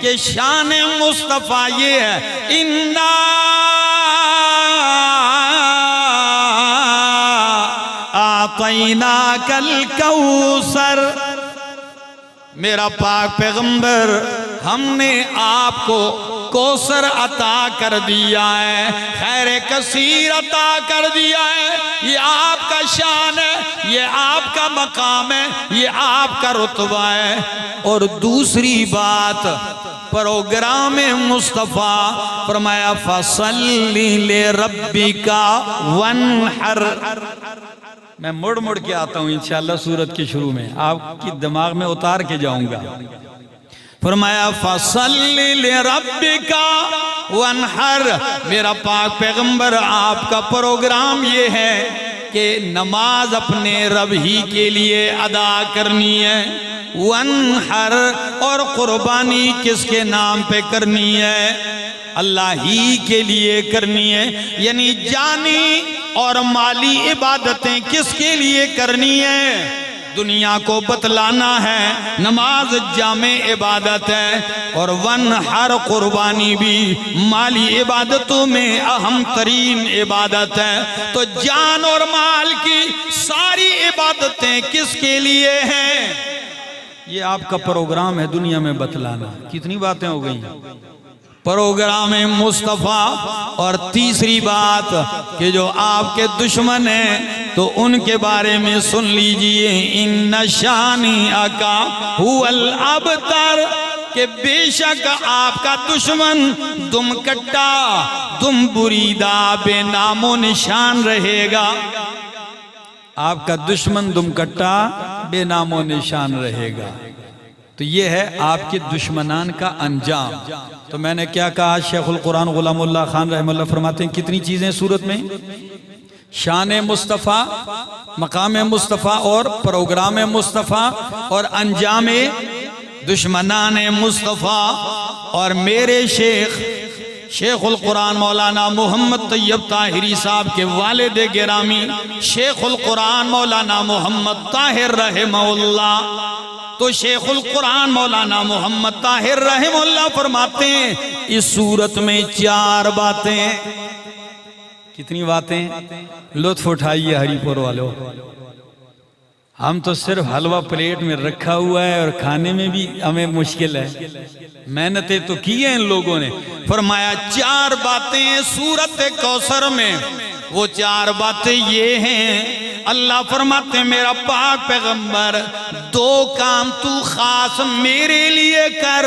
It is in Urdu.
کہ شان مصطفیٰ یہ ہے، انا آتینا کل کوسر میرا پاک پیغمبر، ہم نے آپ کو کوسر عطا کر دیا ہے، خیر کثیر عطا کر دیا ہے۔ یہ آپ کا شان ہے، یہ آپ کا مقام ہے، یہ آپ کا رتبہ ہے۔ اور دوسری بات پروگرام مصطفیٰ فرمایا فصلی لے ربی کا ونحر میں مڑ مڑ کے آتا ہوں، انشاءاللہ سورت کے شروع میں۔ آپ کی دماغ میں اتار کے جاؤں گا۔ فرمایا فصلی لربکا وانحر۔ میرا پاک پیغمبر، آپ کا پروگرام یہ ہے کہ نماز اپنے رب ہی کے لیے ادا کرنی ہے۔ وانحر، اور قربانی کس کے نام پہ کرنی ہے؟ اللہ ہی کے لیے کرنی ہے یعنی جانی اور مالی عبادتیں کس کے لیے کرنی ہے؟ دنیا کو بتلانا ہے، نماز جامع عبادت ہے، اور ون ہر قربانی بھی مالی عبادتوں میں اہم ترین عبادت ہے۔ تو جان اور مال کی ساری عبادتیں کس کے لیے ہیں؟ یہ آپ کا پروگرام ہے دنیا میں بتلانا۔ کتنی باتیں ہو گئی پروگرام مصطفیٰ۔ اور تیسری بات کہ جو آپ کے دشمن ہیں، تو ان کے بارے میں سن لیجیے۔ ان نشانی اکا الابتر۔ کہ بے شک آپ کا دشمن دم کٹا، دم بریدہ بے نام و نشان رہے گا۔ آپ کا دشمن دم کٹا بے نام و نشان رہے گا۔ تو یہ ہے آپ کے دشمنان کا انجام۔ تو میں نے کیا کہا؟ شیخ القرآن غلام اللہ خان رحم اللہ فرماتے ہیں، کتنی چیزیں صورت میں؟ شان مصطفیٰ، مقام مصطفیٰ اور پروگرام مصطفیٰ اور انجام دشمنان مصطفیٰ اور میرے شیخ شیخ القرآن مولانا محمد طیب طاہری صاحب کے والد گرامی، شیخ القرآن مولانا محمد طاہر رحمہ اللہ۔ تو شیخ القرآن مولانا محمد طاہر رحم اللہ فرماتے ہیں، اس صورت میں چار باتیں۔ کتنی باتیں؟ لطف اٹھائیے ہری پور والوں ہم تو صرف حلوہ پلیٹ میں رکھا ہوا ہے اور کھانے میں بھی ہمیں مشکل ہے۔ محنتیں تو کی ہیں ان لوگوں نے۔ فرمایا، چار باتیں سورت کوثر میں۔ وہ چار باتیں یہ ہیں۔ اللہ فرماتے میرا پاک پیغمبر، دو کام تو خاص میرے لیے کر۔